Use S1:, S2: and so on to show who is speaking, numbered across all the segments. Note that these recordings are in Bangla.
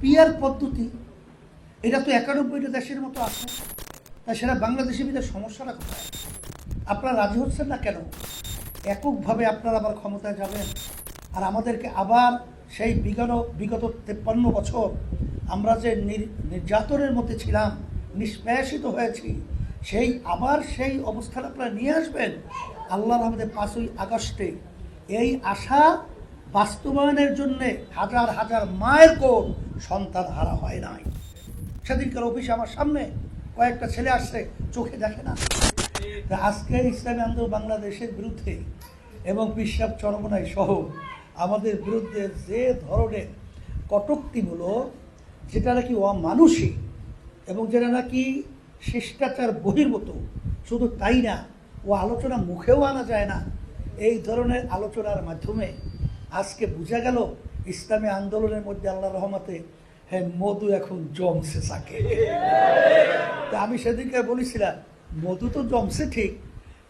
S1: পিয়ার পদ্ধতি, এটা তো একানব্বইটা দেশের মতো আছে, তা সেটা বাংলাদেশের ভিতরে সমস্যাটা কোথায়? আপনারা রাজি হচ্ছেন না কেন? এককভাবে আপনারা আবার ক্ষমতায় যাবেন, আর আমাদেরকে আবার সেই বিগত বিগত তেপ্পান্ন বছর আমরা যে নির- নির্যাতনের মধ্যে ছিলাম, নিষ্পেষিত হয়েছি, সেই আবার সেই অবস্থান আপনারা নিয়ে আসবেন? আল্লাহর আমাদের পাঁচই আগস্টে এই আশা বাস্তবায়নের জন্যে হাজার হাজার মায়ের কোল সন্তান হারা হয় নাই। সেদিনকার অফিসে আমার সামনে কয়েকটা ছেলে আসছে, চোখে দেখে না। আজকে ইসলামী আন্দোলন বাংলাদেশের বিরুদ্ধে এবং বিশ্বাস চরমনাই সহ আমাদের বিরুদ্ধে যে ধরনের কটুক্তিমূলক, যেটা নাকি অমানুষিক এবং যেটা নাকি শিষ্টাচার বহির্ভূত, শুধু তাই না, ও আলোচনা মুখেও আনা যায় না। এই ধরনের আলোচনার মাধ্যমে আজকে বোঝা গেল ইসলামী আন্দোলনের মধ্যে আল্লাহ রহমতে হ্যাঁ মধু এখন জমছে থাকে তা আমি সেদিনকে বলেছিলাম, মধু তো জমছে ঠিক,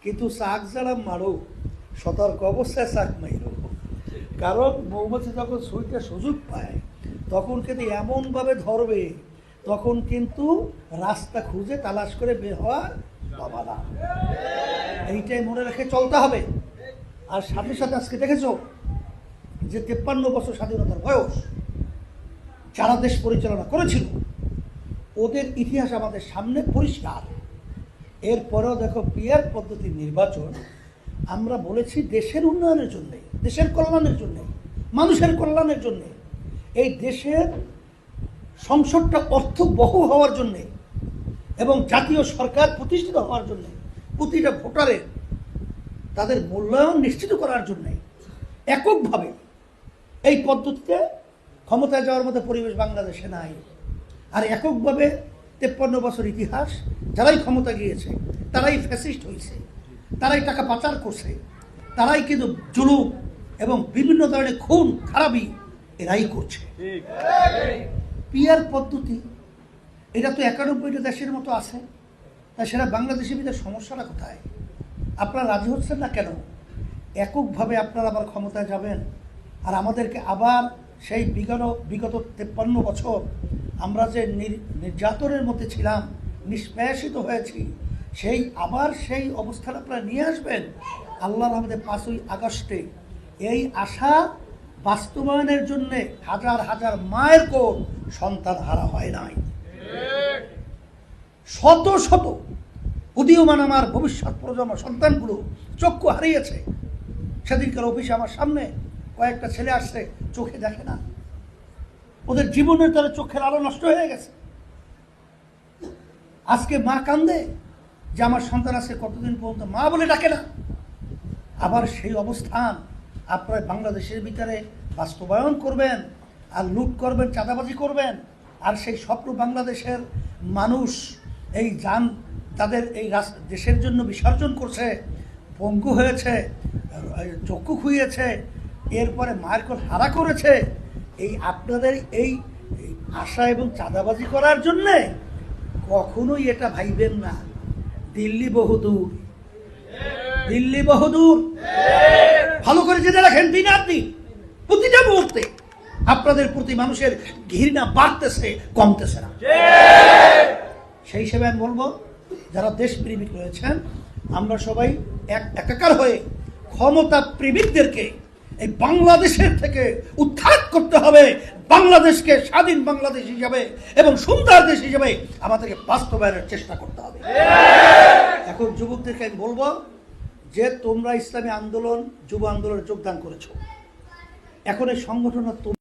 S1: কিন্তু শাক যারা মারো, সতর্ক অবস্থায় শাক মাইল কারণ মৌমাছি যখন সুইটা সুযোগ পায়, তখন কিন্তু এমনভাবে ধরবে, তখন কিন্তু রাস্তা খুঁজে তালাশ করে বের হওয়ার বাবা না। এইটাই মনে রেখে চলতে হবে। আর সাথে সাথে আজকে দেখেছ যে তেপ্পান্ন বছর স্বাধীনতার বয়স যারা দেশ পরিচালনা করেছিল, ওদের ইতিহাস আমাদের সামনে পরিষ্কার। এরপরেও দেখো পিয়ার পদ্ধতির নির্বাচন, আমরা বলেছি দেশের উন্নয়নের জন্যে, দেশের কল্যাণের জন্যে, মানুষের কল্যাণের জন্যে। এই দেশের সংসদটা অর্থবহ হওয়ার জন্যে এবং জাতীয় সরকার প্রতিষ্ঠিত হওয়ার জন্যে প্রতিটা ভোটারের তাদের মূল্যায়ন নিশ্চিত করার জন্যে এককভাবে এই পদ্ধতিতে ক্ষমতায় যাওয়ার মতো পরিবেশ বাংলাদেশে নাই। আর এককভাবে তেপ্পান্ন বছর ইতিহাস, যারাই ক্ষমতা গিয়েছে, তারাই ফ্যাসিস্ট হয়েছে, তারাই টাকা পাচার করছে, তারাই কিন্তু জুলুম এবং বিভিন্ন ধরনের খুন, খারাপই এরাই করছে। পিয়ার পদ্ধতি, এটা তো একানব্বইটা দেশের মতো আছে, তা সেটা বাংলাদেশের ভিতরে সমস্যাটা কোথায়? আপনারা রাজি হচ্ছেন না কেন? এককভাবে আপনারা আবার ক্ষমতায় যাবেন? আর আমাদেরকে আবার সেই বিগত বিগত তেপ্পান্ন বছর আমরা যে নির- নির্যাতনের মধ্যে ছিলাম, নিষ্পেষিত হয়েছি, সেই আবার সেই অবস্থান আপনারা নিয়ে আসবেন আল্লাহর আমাদের পাঁচই আগস্টে। এই আশা বাস্তবায়নের জন্যে হাজার হাজার মায়ের কোল সন্তান হারা হয় নাই। শত শত উদীয়মান আমার ভবিষ্যৎ প্রজন্ম সন্তানগুলো চক্ষু হারিয়েছে। সেদিনকার অফিসে আমার সামনে কয়েকটা ছেলে আসছে, চোখে দেখে না। ওদের জীবনের তারা চোখের আলো নষ্ট হয়ে গেছে। আজকে মা কান্দে যে আমার সন্তান আজকে কতদিন পর্যন্ত মা বলে ডাকে না। আবার সেই অবস্থান আপনারা বাংলাদেশের ভিতরে বাস্তবায়ন করবেন আর লুট করবেন, চাঁদাবাজি করবেন। আর সেই স্বপ্ন বাংলাদেশের মানুষ, এই যান তাদের এই দেশের জন্য বিসর্জন করছে, পঙ্গু হয়েছে, চক্ষু খুইয়েছে এরপরে মায়ের কোল হারা করেছে। এই আপনাদের এই আশা এবং চাঁদাবাজি করার জন্যে কখনোই এটা ভাইবেন না। দিল্লি বহুদূর। দিল্লি বহুদূর। ভালো করে জেনে রাখেন দিন আর দিন প্রতিটা মুহূর্তে আপনাদের প্রতি মানুষের ঘৃণা বাড়তেছে, কমতেছে না। সেই হিসেবে আমি বলব, যারা দেশপ্রেমিক রয়েছেন, আমরা সবাই এক একাকার হয়ে ক্ষমতা প্রেমিকদেরকে এই বাংলাদেশের থেকে উত্থাত করতে হবে বাংলাদেশকে স্বাধীন বাংলাদেশ হিসাবে এবং সুন্দর দেশ হিসাবে আমাদেরকে বাস্তবায়নের চেষ্টা করতে হবে। এখন যুবকদেরকে আমি বলব যে তোমরা ইসলামী আন্দোলন, যুব আন্দোলনে যোগদান করেছ। এখন এই সংগঠনের